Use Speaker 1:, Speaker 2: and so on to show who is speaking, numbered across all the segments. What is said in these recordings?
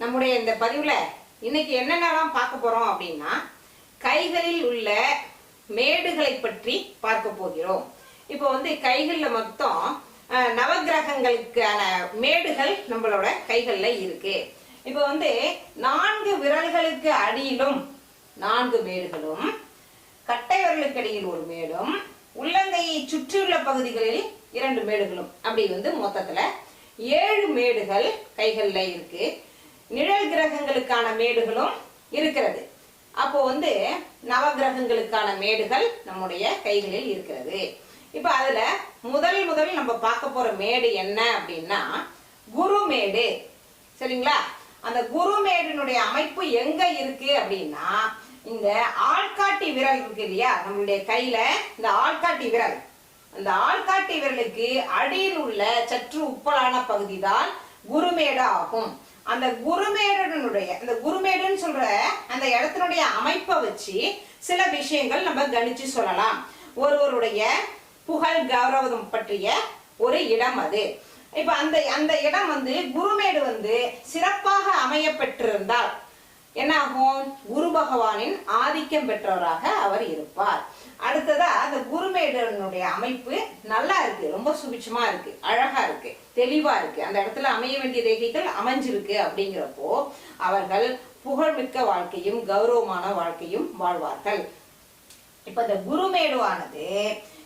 Speaker 1: நம்முடைய இந்த பதிவுல இன்னைக்கு என்னென்னலாம் பார்க்க போறோம் அப்படின்னா கைகளில் உள்ள மேடுகளை பற்றி பார்க்க போகிறோம். இப்போ வந்து கைகளில் மொத்தம் நவகிரகங்களுக்கான நவக்கிரகங்களுக்கான மேடுகள் நம்மளோட கைகளில் இருக்கு. இப்போ வந்து நான்கு விரல்களுக்கு அடியிலும் நான்கு மேடுகளும் கட்டைவர்களுக்கு அடியில் ஒரு மேடும் உள்ளங்கையை சுற்றியுள்ள பகுதிகளில் இரண்டு மேடுகளும். அப்படி வந்து மொத்தத்துல ஏழு மேடுகள் கைகளில் இருக்கு. நிழல் கிரகங்களுக்கான மேடுகளும் இருக்கிறது. அப்போ வந்து நவகிரகங்களுக்கான மேடுகள் நம்முடைய கைகளில் இருக்கிறது. இப்போ அதுல முதல் முதல் நம்ம பார்க்க போற மேடு என்ன அப்படின்னா குருமேடு சரிங்களா? அந்த குருமேடினுடைய அமைப்பு எங்க இருக்கு அப்படின்னா இந்த ஆள்காட்டி விரல் இருக்கு இல்லையா? நம்மளுடைய கையில இந்த ஆள்காட்டி விரல். அந்த ஆள்காட்டி விரலுக்கு அடியில் உள்ள சற்று உப்பலான பகுதி தான் குருமேடு ஆகும். அந்த குருமேடனுடைய அந்த குருமேடுன்னு சொல்ற அந்த இடத்தினுடைய அமைப்பை வச்சு சில விஷயங்கள் நம்ம கணிச்சு சொல்லலாம். ஒருவருடைய புகழ் கௌரவம் பற்றிய ஒரு இடம் அது. இப்ப அந்த அந்த இடம் வந்து குருமேடு வந்து சிறப்பாக அமைய பெற்றிருந்தால் என்ன ஆகும் குரு பகவானின் ஆதிக்கம் பெற்றவராக அவர் இருப்பார். அடுத்ததா அந்த குருமேடனுடைய அமைப்பு நல்லா இருக்கு. ரொம்ப சுபிட்சமா இருக்கு. அழகா இருக்கு. தெளிவா இருக்கு. அந்த இடத்துல அமைய வேண்டிய ரேகைகள் அமைஞ்சிருக்கு அப்படிங்கிறப்போ அவர்கள் புகழ்மிக்க வாழ்க்கையும் கௌரவமான வாழ்க்கையும் வாழ்வார்கள். இப்ப இந்த குருமேடுவானது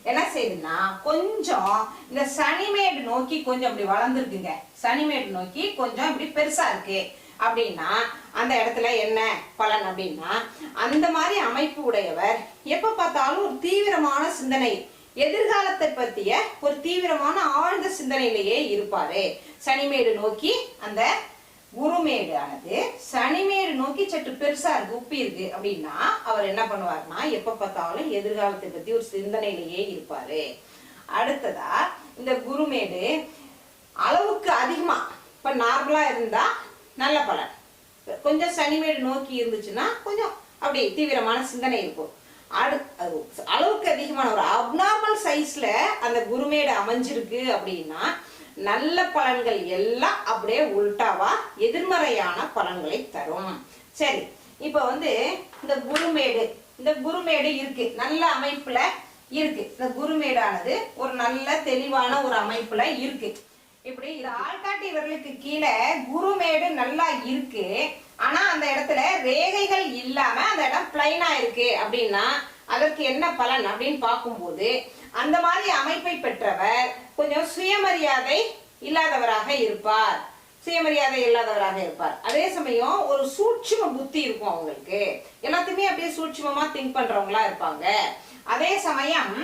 Speaker 1: என்ன செய்யுதுன்னா கொஞ்சம் இந்த சனிமேடு நோக்கி கொஞ்சம் இப்படி வளர்ந்துருக்குங்க. சனிமேடு நோக்கி கொஞ்சம் இப்படி பெருசா இருக்கு. அப்படின்னா அந்த இடத்துல என்ன பலன் அப்படின்னா அந்த மாதிரி அமைப்பு உடையவர் எப்ப பார்த்தாலும் ஒரு தீவிரமான சிந்தனை எதிர்காலத்தை பத்திய ஒரு தீவிரமான ஆழ்ந்த சிந்தனையிலேயே இருப்பாரு. சனிமேடு நோக்கி அந்த குருமேடு ஆனது சனிமேடு நோக்கி சற்று பெருசா இருக்கு உப்பி இருக்கு அப்படின்னா அவர் என்ன பண்ணுவாருன்னா எப்ப பார்த்தாலும் எதிர்காலத்தை பத்தி ஒரு சிந்தனையிலேயே இருப்பாரு. அடுத்ததா இந்த குருமேடு அளவுக்கு அதிகமா இப்ப நார்மலா இருந்தா நல்ல பலன். கொஞ்சம் சனிமேடு நோக்கி இருந்துச்சுன்னா கொஞ்சம் அப்படி தீவிரமான சிந்தனை இருக்கும். அடு அது அளவுக்கு அதிகமான ஒரு அப்நார்மல் சைஸ்ல அந்த குருமேடு அமைஞ்சிருக்கு அப்படின்னா நல்ல பலன்கள் எல்லாம் அப்படியே உல்டாவா எதிர்மறையான பலன்களை தரும். சரி இப்போ வந்து இந்த குருமேடு இந்த குருமேடு இருக்கு நல்ல அமைப்புல இருக்கு. இந்த குருமேடானது ஒரு நல்ல தெளிவான ஒரு அமைப்புல இருக்கு. இப்படி இது ஆள்காட்டி விரலுக்கு கீழே குருமேடு நல்லா இருக்கு. ஆனா அந்த இடத்துல ரேகைகள் இல்லாம அந்த இடம் பிளைனா இருக்கு அப்படின்னா அதற்கு என்ன பலன் அப்படின்னு பார்க்கும்போது அந்த மாதிரி அமைப்பை பெற்றவர் கொஞ்சம் சுயமரியாதை இல்லாதவராக இருப்பார். சுயமரியாதை இல்லாதவராக இருப்பார். அதே சமயம் ஒரு சூட்சும புத்தி இருக்கும் அவங்களுக்கு. எல்லாத்தையுமே அப்படியே சூட்சுமமா திங்க் பண்றவங்களா இருப்பாங்க. அதே சமயம்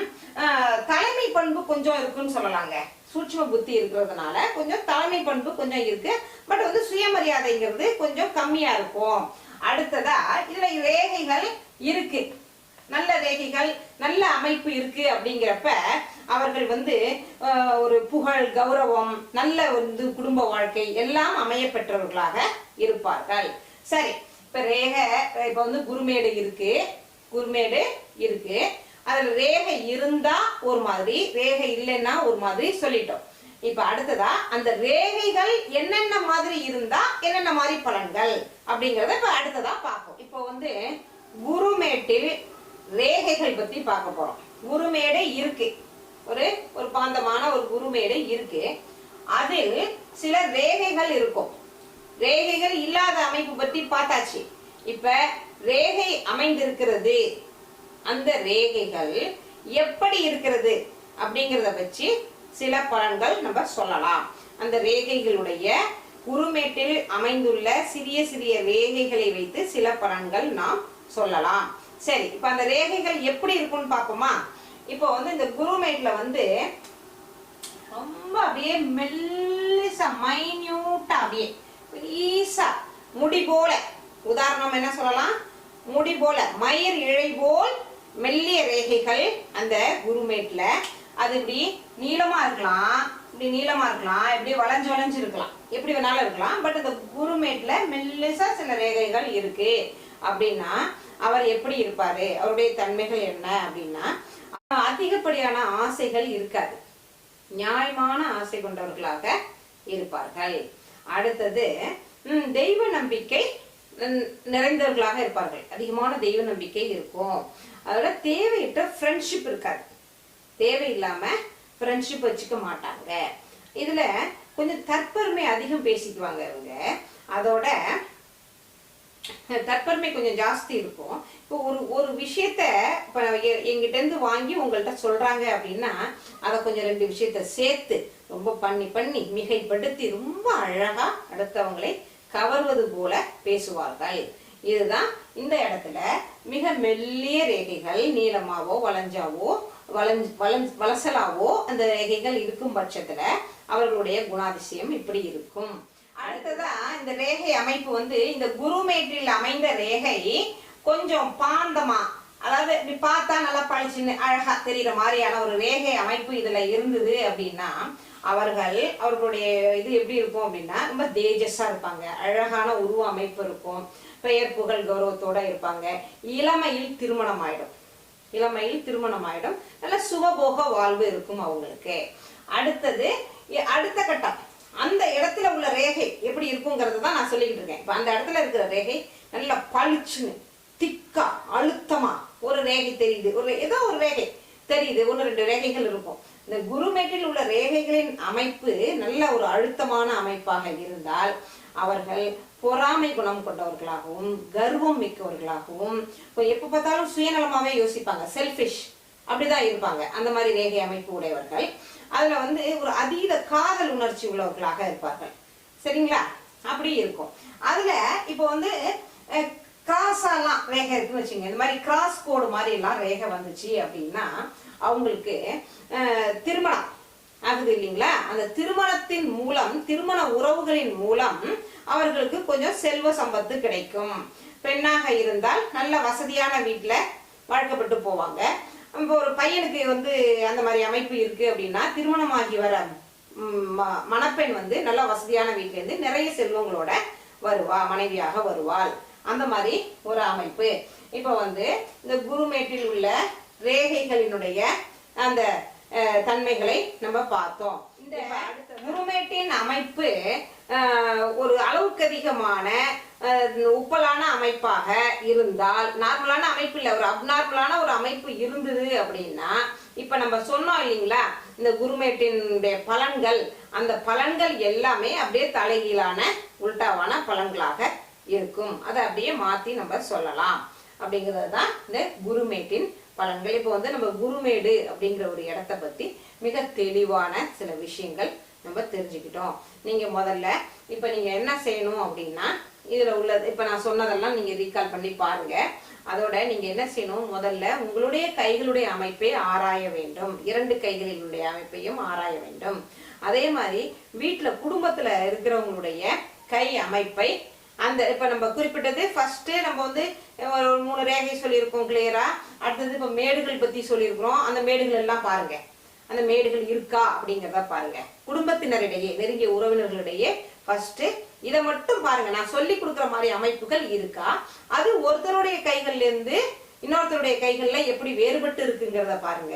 Speaker 1: தலைமை பண்பு கொஞ்சம் இருக்குன்னு சொல்லலாங்க. சூட்சும புத்தி இருக்கிறதுனால கொஞ்சம் தலைமை பண்பு கொஞ்சம் இருக்கு. பட் வந்து சுயமரியாதைங்கிறது கொஞ்சம் கம்மியா இருக்கும். அடுத்ததா இதுல ரேகைகள் இருக்கு. நல்ல ரேகைகள் நல்ல அமைப்பு இருக்கு அப்படிங்கிறப்ப அவர்கள் வந்து ஒரு புகழ் கௌரவம் நல்ல வந்து குடும்ப வாழ்க்கை எல்லாம் அமைய பெற்றவர்களாக இருப்பார்கள். சரி இப்ப ரேகை இப்ப வந்து குருமேடு இருக்கு. குருமேடு இருக்கு. அதில் ரேகை இருந்தால் ஒரு மாதிரி ரேகை இல்லைன்னா ஒரு மாதிரி சொல்லிட்டோம். இப்போ அடுத்ததா அந்த ரேகைகள் என்னென்ன மாதிரி இருந்தா என்னென்ன மாதிரி பலன்கள் அப்படிங்கிறத இப்போ அடுத்ததா பார்ப்போம். இப்போ வந்து குருமேட்டில் ரேகைகள் பற்றி பார்க்க போகிறோம் குருமேடை இருக்கு. ஒரு ஒரு பாந்தமான ஒரு குருமேடை இருக்கு. அதில் சில ரேகைகள் இருக்கும். ரேகைகள் இல்லாத அமைப்பு பற்றி பார்த்தாச்சு. இப்ப ரேகை அமைந்திருக்கிறது. அந்த ரேகைகள் எப்படி இருக்கிறது அப்படிங்கிறத வச்சு சில பலன்கள் நம்ம சொல்லலாம். அந்த ரேகைகளுடைய குருமேட்டில் அமைந்துள்ள சிறிய சிறிய ரேகைகளை வைத்து சில பலன்கள் நாம் சொல்லலாம். சரி இப்ப அந்த ரேகைகள் எப்படி இருக்கும்னு பார்ப்போமா? இப்போ வந்து இந்த குருமேட்ல வந்து ரொம்ப அப்படியே மெல்லிசா மைன்யூட்டா அப்படியே பெரிசா முடி போல. உதாரணம் என்ன சொல்லலாம்? முடி போல மயிர் இழை போல் மெல்லிய ரேகைகள் அந்த குருமேட்ல. அது இப்படி நீளமா இருக்கலாம் இப்படி நீளமா இருக்கலாம் இப்படி வளைஞ்சு வளைஞ்சு இருக்கலாம். எப்படி வேணாலும் இருக்கலாம். பட் அந்த குருமேட்ல மெல்லிசா சில ரேகைகள் இருக்கு. அப்படின்னா அவர் எப்படி இருப்பாரு? அவருடைய தன்மைகள் என்ன அப்படின்னா அதிகப்படியான ஆசைகள் இருக்காது. நியாயமான ஆசை கொண்டவர்களாக இருப்பார்கள். அடுத்தது தெய்வ நம்பிக்கை நிறைந்தவர்களாக இருப்பார்கள். அதிகமான தெய்வ நம்பிக்கை இருக்கும். அதோட தேவையிட்ட ஃப்ரெண்ட்ஷிப் இருக்காது. தேவையில்லாம ஃப்ரெண்ட்ஷிப் வச்சுக்க மாட்டாங்க. இதுல கொஞ்சம் தற்பெருமை அதிகம் பேசிக்குவாங்க இவங்க. அதோட தற்பெருமை கொஞ்சம் ஜாஸ்தி இருக்கும். இப்போ ஒரு ஒரு விஷயத்த இப்போ எங்கிட்ட இருந்து வாங்கி உங்கள்கிட்ட சொல்றாங்க அப்படின்னா அதை கொஞ்சம் ரெண்டு விஷயத்த சேர்த்து ரொம்ப பண்ணி பண்ணி மிகைப்படுத்தி ரொம்ப அழகா அடுத்தவங்களை கவர்வது போல பேசுவார்கள். இதுதான் இந்த இடத்துல மிக மெல்லிய ரேகைகள் நீளமாவோ வளைஞ்சாவோ வளைஞ்சு வளைஞ்சு வளசலாவோ அந்த ரேகைகள் இருக்கும் பட்சத்துல அவர்களுடைய குணாதிசயம் இப்படி இருக்கும். அடுத்ததா இந்த ரேகை அமைப்பு வந்து இந்த குருமேட்டில் அமைந்த ரேகை கொஞ்சம் பாந்தமா அதாவது இப்படி பார்த்தா நல்லா பழிச்சுன்னு அழகா தெரியற மாதிரியான ஒரு ரேகை அமைப்பு இதுல இருந்தது அப்படின்னா அவர்கள் அவர்களுடைய இது எப்படி இருக்கும் அப்படின்னா ரொம்ப தேஜஸா இருப்பாங்க. அழகான உருவ அமைப்பு இருக்கும். பெயர் புகழ் கௌரவத்தோட இருப்பாங்க. இளமையில் திருமணம் ஆயிடும் இளமையில் திருமணம் ஆயிடும் நல்ல சுகபோக வாழ்வு இருக்கும் அவங்களுக்கு. அடுத்தது அடுத்த கட்டம். அந்த இடத்துல உள்ள ரேகை எப்படி இருக்குங்கிறது தான் நான் சொல்லிக்கிட்டு இருக்கேன். இப்போ அந்த இடத்துல இருக்கிற ரேகை நல்ல பளிச்சுன்னு திக்கா அழுத்தமா ஒரு ரேகை தெரியுது. ஒரு ஏதோ ஒரு ரேகை. தெரியுது ஒன்று ரெண்டு ரேகைகள் இருக்கும். இந்த குருமேட்டில் உள்ள ரேகைகளின் அமைப்பு நல்ல ஒரு அழுத்தமான அமைப்பாக இருந்தால் அவர்கள் பொறாமை குணம் கொண்டவர்களாகவும் கர்வம் மிக்கவர்களாகவும் இப்போ எப்போ பார்த்தாலும் சுயநலமாகவே யோசிப்பாங்க. செல்ஃபிஷ் அப்படிதான் இருப்பாங்க. அந்த மாதிரி ரேகை அமைப்பு உடையவர்கள். அதில் வந்து ஒரு அதீத காதல் உணர்ச்சி உள்ளவர்களாக இருப்பார்கள். சரிங்களா? அப்படி இருக்கும். அதில் இப்போ வந்து கிராஸாலாம் ரேகை இருக்குன்னு வச்சுங்க இந்த மாதிரி கிராஸ் கோடு மாதிரி எல்லாம் ரேகை வந்துச்சு அப்படின்னா அவங்களுக்கு திருமணம் ஆகுது இல்லைங்களா? அந்த திருமணத்தின் மூலம் திருமண உறவுகளின் மூலம் அவர்களுக்கு கொஞ்சம் செல்வ சம்பத்து கிடைக்கும். பெண்ணாக இருந்தால் நல்ல வசதியான வீட்டில் வழக்கப்பட்டு போவாங்க. இப்போ ஒரு பையனுக்கு வந்து அந்த மாதிரி அமைப்பு இருக்கு அப்படின்னா திருமணமாகி வர ம- மணப்பெண் வந்து நல்ல வசதியான வீட்டிலேருந்து நிறைய செல்வங்களோட வருவா மனைவியாக வருவாள். அந்த மாதிரி ஒரு அமைப்பு. இப்போ வந்து இந்த குருமேட்டில் உள்ள ரேகைகளினுடைய அந்த தன்மைகளை நம்ம பார்த்தோம். இந்த குருமேட்டின் அமைப்பு ஒரு அளவுக்கு அதிகமான உப்பலான அமைப்பாக இருந்தால் நார்மலான அமைப்பு இல்லை ஒரு அப்நார்மலான ஒரு அமைப்பு இருந்தது அப்படின்னா இப்ப நம்ம சொன்னோம் இல்லைங்களா இந்த குருமேட்டினுடைய பலன்கள் அந்த பலன்கள் எல்லாமே அப்படியே தலைகீழான உல்டாவான பலன்களாக இருக்கும். அதை அப்படியே மாற்றி நம்ம சொல்லலாம். அப்படிங்கிறது தான் இந்த குருமேட்டின் பலன்கள். இப்போ வந்து நம்ம குருமேடு அப்படிங்கிற ஒரு இடத்த பற்றி மிக தெளிவான சில விஷயங்கள் நம்ம தெரிஞ்சுக்கிட்டோம். நீங்கள் முதல்ல இப்போ நீங்கள் என்ன செய்யணும் அப்படின்னா இதில் உள்ளது இப்போ நான் சொன்னதெல்லாம் நீங்கள் ரீகால் பண்ணி பாருங்கள் அதோட நீங்கள் என்ன செய்யணும்? முதல்ல உங்களுடைய கைகளுடைய அமைப்பை ஆராய வேண்டும். இரண்டு கைகளினுடைய அமைப்பையும் ஆராய வேண்டும். அதே மாதிரி வீட்டில் குடும்பத்தில் இருக்கிறவங்களுடைய கை அமைப்பை அந்த இப்போ நம்ம குறிப்பிட்டது ஃபஸ்ட்டு நம்ம வந்து ஒரு மூணு ரேகை சொல்லியிருக்கோம் கிளியராக அடுத்தது இப்போ மேடுகள் பற்றி சொல்லியிருக்கிறோம். அந்த மேடுகள் எல்லாம் பாருங்கள் அந்த மேடுகள் இருக்கா அப்படிங்கிறத பாருங்க. குடும்பத்தினரிடையே நெருங்கிய உறவினர்களிடையே ஃபர்ஸ்ட் இதை மட்டும் பாருங்க. நான் சொல்லி கொடுக்குற மாதிரி அமைப்புகள் இருக்கா? அது ஒருத்தருடைய கைகள்ல இருந்து இன்னொருத்தருடைய கைகள்ல எப்படி வேறுபட்டு இருக்குங்கிறத பாருங்க.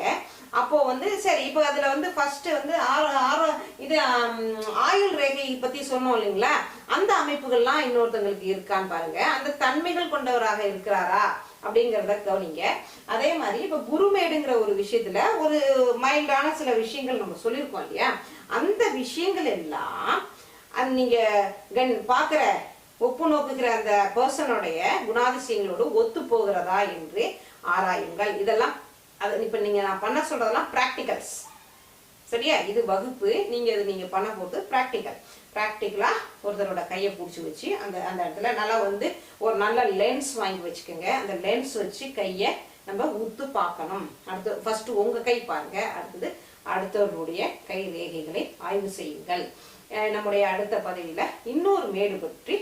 Speaker 1: அப்போ வந்து சரி இப்போ அதுல வந்து ஃபர்ஸ்ட் வந்து ஆரோ இது ஆயுள் ரேகை பத்தி சொன்னோம் இல்லைங்களா? அந்த அமைப்புகள்லாம் இன்னொருத்தங்களுக்கு இருக்கான்னு பாருங்க. அந்த தன்மைகள் கொண்டவராக இருக்கிறாரா அப்படிங்கிறத கவனிங்க. அதே மாதிரி இப்ப குருமேடுங்கிற ஒரு விஷயத்துல ஒரு மைல்டான சில விஷயங்கள் நம்ம சொல்லியிருக்கோம் இல்லையா? அந்த விஷயங்கள் எல்லாம் நீங்க கண் பாக்குற ஒப்பு நோக்குகிற அந்த பர்சனுடைய குணாதிசயங்களோடு ஒத்து போகிறதா என்று ஆராயுங்கள். இதெல்லாம் அது இப்ப நீங்க நான் பண்ண சொல்றதெல்லாம் பிராக்டிகல்ஸ் சரியா? இது வகுப்பு. நீங்க இது நீங்க பண்ண போகிறது ப்ராக்டிக்கல் பிராக்டிக்கலா ஒருத்தரோட கையை பிடிச்சி வச்சு அந்த அந்த இடத்துல நல்லா வந்து ஒரு நல்ல லென்ஸ் வாங்கி வச்சுக்கோங்க. அந்த லென்ஸ் வச்சு கையை நம்ம உத்து பார்க்கணும். அடுத்து ஃபர்ஸ்ட் உங்க கை பாருங்க. அடுத்தது அடுத்தவர்களுடைய கை ரேகைகளை ஆய்வு செய்யுங்கள். நம்முடைய அடுத்த பதவியில இன்னொரு மேடு பற்றி